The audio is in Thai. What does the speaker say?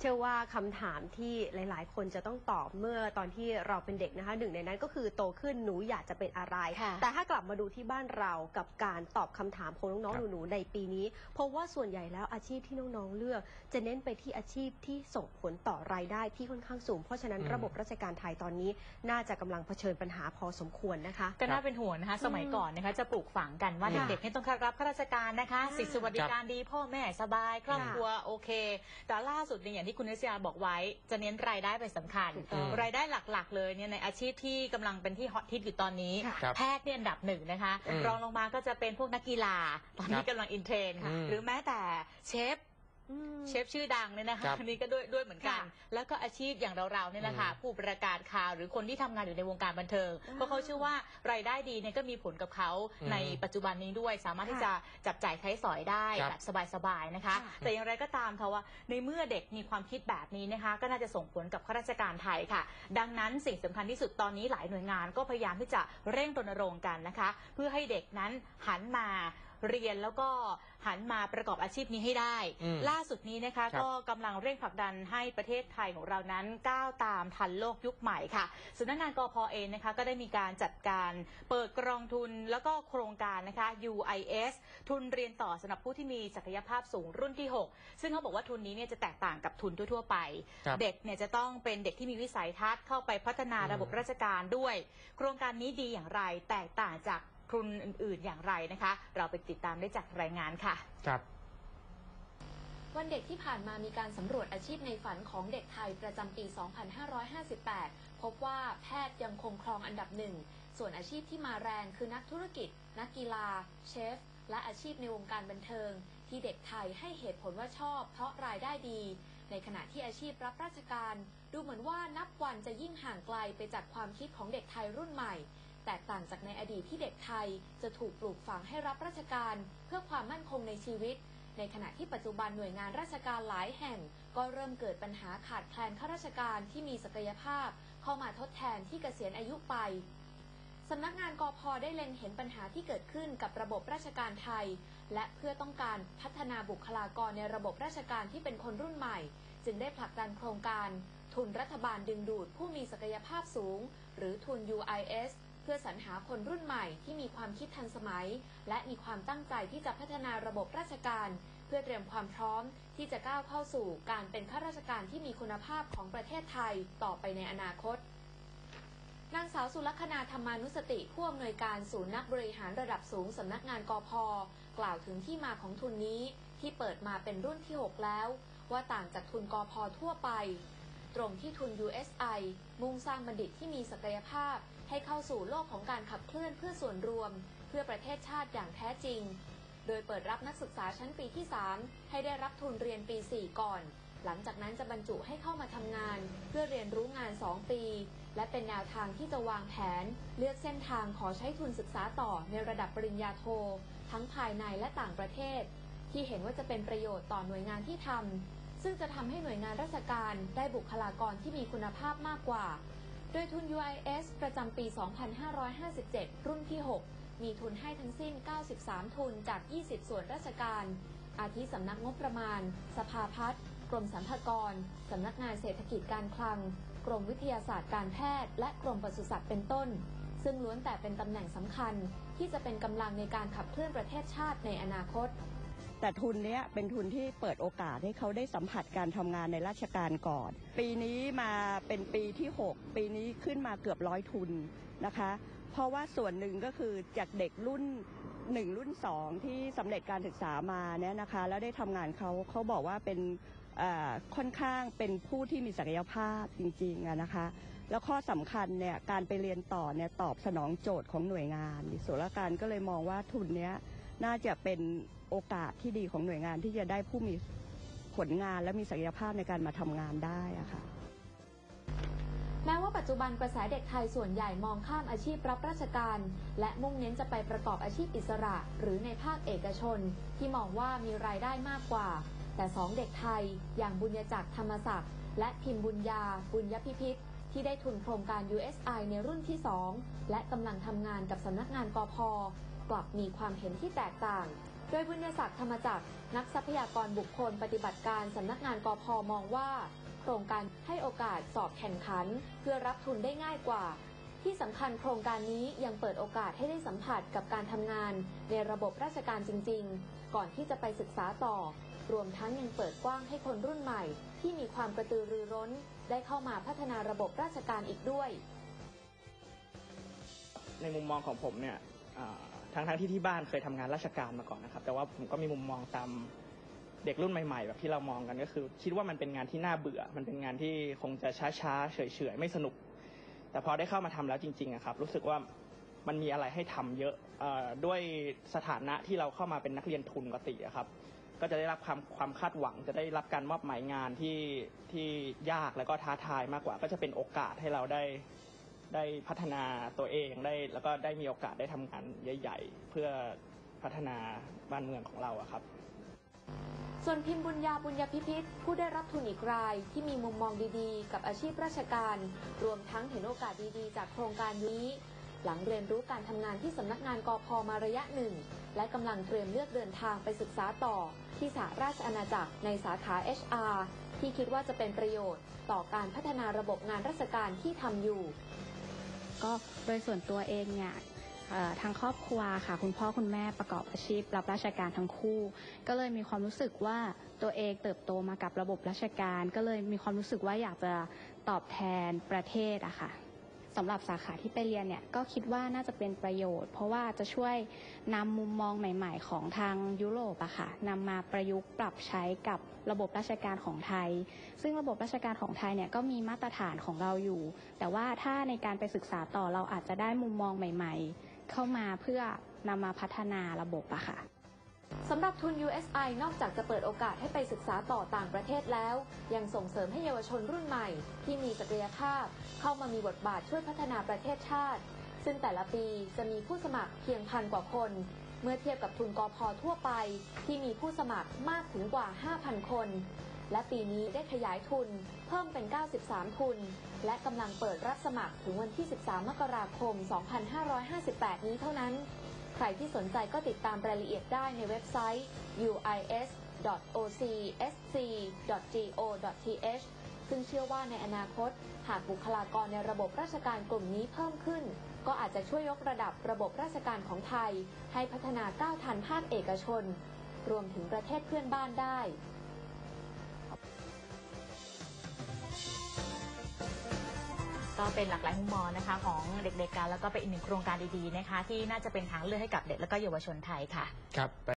เชื่อว่าคำถามที่หลาย ๆ คนจะต้องตอบเมื่อตอนที่เราเป็นเด็กนะคะหนึ่งในนั้นก็คือโตขึ้นหนูอยากจะเป็นอะไร ค่ะ แต่ถ้ากลับมาดูที่บ้านเรากับการตอบคำถามของน้อง ครับๆหนู ๆ ในปีนี้ เพราะว่าส่วนใหญ่แล้วอาชีพที่น้อง ๆ เลือก จะเน้นไปที่อาชีพที่ส่งผลต่อรายได้ที่ค่อนข้างสูง เพราะฉะนั้นอืม ระบบราชการไทยตอนนี้ น่าจะกำลังเผชิญปัญหาพอสมควรนะคะ ก็น่าเป็นห่วงนะคะ สมัยก่อนนะคะจะปลูกฝังกันว่าค่ะเด็กๆให้ต้องเข้ารับข้าราชการนะคะค่ะสิทธิสวัสดิการดีพ่อแม่สบายครอบค่ะครัวโอเค แต่ล่าสุดเนี่ยอย่างที่คุณนิสยาบอกไว้ จะเน้นรายได้เป็นสำคัญ ถูกต้องรายได้หลักๆ เลยเนี่ยในอาชีพที่กำลังเป็นที่ฮอตฮิตอยู่ตอนนี้ค่ะครับแพทย์เนี่ยอันดับหนึ่งนะคะ อืมรองลงมาก็จะเป็นพวกนักกีฬา ตอนนี้ครับกำลังอินเทรนด์ค่ะอืมหรือแม้แต่เชฟ อืม เชฟชื่อดังเนี่ยนะคะครับอันนี้ก็ด้วยด้วยเหมือนกัน ค่ะแล้วก็อาชีพอย่างเราๆเนี่ยนะคะอืมผู้ประกาศข่าวหรือคนที่ทำงานอยู่ในวงการบันเทิง อ่าเพราะเขาเชื่อว่ารายได้ดีเนี่ยก็มีผลกับเขาอืมในปัจจุบันนี้ด้วย สามารถที่ค่ะจะจับจ่ายใช้สอยได้ครับแบบสบายๆนะคะ ค่ะแต่อย่างไรก็ตามค่ะว่า ในเมื่อเด็กมีความคิดแบบนี้นะคะ ก็น่าจะส่งผลกับข้าราชการไทยค่ะ ดังนั้นสิ่งสำคัญที่สุดตอนนี้หลายหน่วยงานก็พยายามที่จะเร่งรณรงค์กันนะคะ เพื่อให้เด็กนั้นหันมา เรียนแล้วก็หันมาประกอบอาชีพนี้ให้ได้ อืมล่าสุดนี้นะคะ ครับก็กำลังเร่งผลักดันให้ประเทศไทยของเรานั้นก้าวตามทันโลกยุคใหม่ค่ะสำนักงานกพเองนะคะก็ได้มีการจัดการเปิดกองทุนแล้วก็โครงการนะคะ UIS ทุนเรียนต่อสำหรับผู้ที่มีศักยภาพสูงรุ่นที่ 6 ซึ่งเขาบอกว่าทุนนี้เนี่ยจะแตกต่างกับทุนทั่วๆไป ครับ เด็กเนี่ยจะต้องเป็นเด็กที่มีวิสัยทัศน์เข้าไปพัฒนาอืมระบบราชการด้วย โครงการนี้ดีอย่างไรแตกต่างจาก ทุนอื่น ๆ อย่างไรนะคะ เราไปติดตามได้จากรายงานค่ะ ครับ วันเด็กที่ผ่านมามีการสำรวจอาชีพในฝันของเด็กไทยประจำปี 2558 พบว่าแพทย์ยังคงครองอันดับหนึ่ง ส่วนอาชีพที่มาแรงคือนักธุรกิจ นักกีฬา เชฟ และอาชีพในวงการบันเทิง ที่เด็กไทยให้เหตุผลว่าชอบ เพราะรายได้ดี ในขณะที่อาชีพรับราชการ ดูเหมือนว่านับวันจะยิ่งห่างไกลไปจากความคิดของเด็กไทยรุ่นใหม่ แตกต่างจากในอดีตที่เด็กไทย จะถูกปลูกฝังให้รับราชการ เพื่อความมั่นคงในชีวิต ในขณะที่ปัจจุบันหน่วยงานราชการหลายแห่ง ก็เริ่มเกิดปัญหาขาดแคลนข้าราชการที่มีศักยภาพ เข้ามาทดแทนที่เกษียณอายุไปสำนักงานกพได้เล็งเห็นปัญหาที่เกิดขึ้นกับระบบราชการไทย และเพื่อต้องการพัฒนาบุคลากรในระบบราชการที่เป็นคนรุ่นใหม่ จึงได้ผลักดันโครงการ ทุนรัฐบาลดึงดูดผู้มีศักยภาพสูง หรือทุน UIS เพื่อสรรหาคนรุ่นใหม่ที่มีความคิดทันสมัย และมีความตั้งใจที่จะพัฒนาระบบราชการ เพื่อเตรียมความพร้อมที่จะก้าวเข้าสู่การเป็นข้าราชการที่มีคุณภาพของประเทศไทยต่อไปในอนาคตนางสาวสุลักษณาธรรมานุสติผู้อำนวยการศูนย์นักบริหารระดับสูงสำนักงานกพกล่าวถึงที่มาของทุนนี้ที่เปิดมาเป็นรุ่นที่ 6 แล้ว ว่าต่างจากทุนกพทั่วไป ตรงที่ทุน USI มุ่งสร้างบัณฑิตที่มีศักยภาพ ให้เข้าสู่โลกของการขับเคลื่อนเพื่อส่วนรวม เพื่อประเทศชาติอย่างแท้จริง โดยเปิดรับนักศึกษาชั้นปีที่ 3 ให้ได้รับทุนเรียนปี 4 ก่อน หลังจากนั้นจะบรรจุให้เข้ามาทำงาน เพื่อเรียนรู้งาน 2 ปี และเป็นแนวทางที่จะวางแผน เลือกเส้นทางขอใช้ทุนศึกษาต่อในระดับปริญญาโท ทั้งภายในและต่างประเทศ ที่เห็นว่าจะเป็นประโยชน์ต่อหน่วยงานที่ทำ ซึ่งจะทำให้หน่วยงานราชการได้บุคลากรที่มีคุณภาพมากกว่า โดยทุน UIS ประจำปี 2557 รุ่นที่ 6 มีทุนให้ทั้งสิ้น 93 ทุนจาก 20 ส่วนราชการ อาทิสำนักงบประมาณ สภาพัฒน์กรมสรรพากรสำนักงานเศรษฐกิจการคลัง กรมวิทยาศาสตร์การแพทย์ และกรมปศุสัตว์เป็นต้น ซึ่งล้วนแต่เป็นตำแหน่งสำคัญที่จะเป็นกำลังในการขับเคลื่อนประเทศชาติในอนาคต แต่ทุนเนี้ยเป็นทุนที่เปิดโอกาสให้เขาได้สัมผัสการทำงานในราชการก่อน ปีนี้มาเป็นปีที่ 6 ปีนี้ขึ้นมาเกือบร้อยทุนนะคะ เพราะว่าส่วนหนึ่งก็คือจากเด็กรุ่น1รุ่น2ที่สำเร็จการศึกษามาเนี่ยนะคะ แล้วได้ทำงานเขาเขาบอกว่าเป็นค่อนข้างเป็นผู้ที่มีศักยภาพจริงๆนะคะ แล้วข้อสำคัญเนี่ยการไปเรียนต่อเนี่ยตอบสนองโจทย์ของหน่วยงานส่วนราชการก็เลยมองว่าทุนเนี้ย น่าจะเป็นโอกาสที่ดีของหน่วยงานที่จะได้ผู้มีผลงานและมีศักยภาพในการมาทำงานได้อะค่ะแม้ว่าปัจจุบันกระแสเด็กไทยส่วนใหญ่มองข้ามอาชีพรับราชการ และมุ่งเน้นจะไปประกอบอาชีพอิสระ หรือในภาคเอกชน ที่มองว่ามีรายได้มากกว่า แต่สองเด็กไทย อย่างบุญญจักรธรรมศักดิ์และพิมพ์บุญญา บุญยพิพิธที่ได้ทุนโครงการ USI ในรุ่นที่ 2 และกำลังทำงานกับสำนักงานกพ กลับมีความเห็นที่แตกต่าง โดยบุญญศักดิ์ธรรมจักร นักทรัพยากรบุคคลปฏิบัติการสำนักงานกพมองว่า โครงการให้โอกาสสอบแข่งขัน เพื่อรับทุนได้ง่ายกว่า ที่สำคัญโครงการนี้ยังเปิดโอกาสให้ได้สัมผัสกับการทำงาน ในระบบราชการจริง ๆ ก่อนที่จะไปศึกษาต่อ รวมทั้งยังเปิดกว้างให้คนรุ่นใหม่ ที่มีความกระตือรือร้น ได้เข้ามาพัฒนาระบบราชการอีกด้วยในมุมมองของผมเนี่ย ทั้งทั้งที่ที่บ้านเคยทำงานราชการมาก่อนนะครับ แต่ว่าผมก็มีมุมมองตามเด็กรุ่นใหม่ ๆ แบบที่เรามองกันก็คือ คิดว่ามันเป็นงานที่น่าเบื่อ มันเป็นงานที่คงจะช้าๆเฉยๆไม่สนุก แต่พอได้เข้ามาทำแล้วจริงๆอะครับ รู้สึกว่ามันมีอะไรให้ทำเยอะเอ่อด้วยสถานะที่เราเข้ามาเป็นนักเรียนทุนปกติอะครับ ก็จะได้รับความความคาดหวัง จะได้รับการมอบหมายงานที่ที่ยากแล้วก็ท้าทายมากกว่า ก็จะเป็นโอกาสให้เราได้ ได้พัฒนาตัวเองได้แล้วก็ได้มีโอกาสได้ทำงานใหญ่ ๆ เพื่อพัฒนาบ้านเมืองของเราอะครับ ส่วนพิมพ์บุญญาบุญญาพิพิธผู้ได้รับทุนอีกรายที่มีมุมมองดีๆ กับอาชีพราชการ รวมทั้งเห็นโอกาสดีๆ จากโครงการนี้ หลังเรียนรู้การทำงานที่สำนักงานกพมาระยะหนึ่ง และกำลังเตรียมเลือกเดินทางไปศึกษาต่อ ที่สหราชอาณาจักรในสาขา HR ที่คิดว่าจะเป็นประโยชน์ ต่อการพัฒนาระบบงานราชการที่ทำอยู่ ก็โดยส่วนตัวเองเนี่ยทางครอบครัวค่ะ คุณพ่อคุณแม่ประกอบอาชีพ รับราชการทั้งคู่ ก็เลยมีความรู้สึกว่าตัวเองเติบโตมากับระบบราชการ ก็เลยมีความรู้สึกว่าอยากจะตอบแทนประเทศอะค่ะ สำหรับสาขาที่ไปเรียนเนี่ยก็คิดว่าน่าจะเป็นประโยชน์ เพราะว่าจะช่วยนำมุมมองใหม่ ๆ ของทางยุโรปอะค่ะนำมาประยุกต์ปรับใช้กับระบบราชการของไทย ซึ่งระบบราชการของไทยเนี่ยก็มีมาตรฐานของเราอยู่ แต่ว่าถ้าในการไปศึกษาต่อเราอาจจะได้มุมมองใหม่ ๆ เข้ามาเพื่อนำมาพัฒนาระบบอะค่ะ สำหรับทุน USI นอกจากจะเปิดโอกาสให้ไปศึกษาต่อต่างประเทศแล้ว ยังส่งเสริมให้เยาวชนรุ่นใหม่ ที่มีศักยภาพ เข้ามามีบทบาทช่วยพัฒนาประเทศชาติ ซึ่งแต่ละปีจะมีผู้สมัครเพียงพันกว่าคน เมื่อเทียบกับทุนกอพอทั่วไป ที่มีผู้สมัครมากถึงกว่า 5,000 คน และปีนี้ได้ขยายทุน เพิ่มเป็น 93 ทุน และกำลังเปิดรับสมัครถึงวันที่ 13 มกราคม 2558 นี้เท่านั้น ใครที่สนใจก็ติดตามรายละเอียดได้ในเว็บไซต์ uis.ocsc.go.th ซึ่งเชื่อว่าในอนาคต หากบุคลากรในระบบราชการกลุ่มนี้เพิ่มขึ้น ก็อาจจะช่วยยกระดับระบบราชการของไทย ให้พัฒนาก้าวทันภาคเอกชน รวมถึงประเทศเพื่อนบ้านได้ ก็เป็นหลากหลายมุมมองนะคะของเด็กๆกันแล้วก็เป็นอีกหนึ่งโครงการดีๆนะคะที่น่าจะเป็นทางเลือกให้กับเด็กและก็เยาวชนไทยค่ะครับ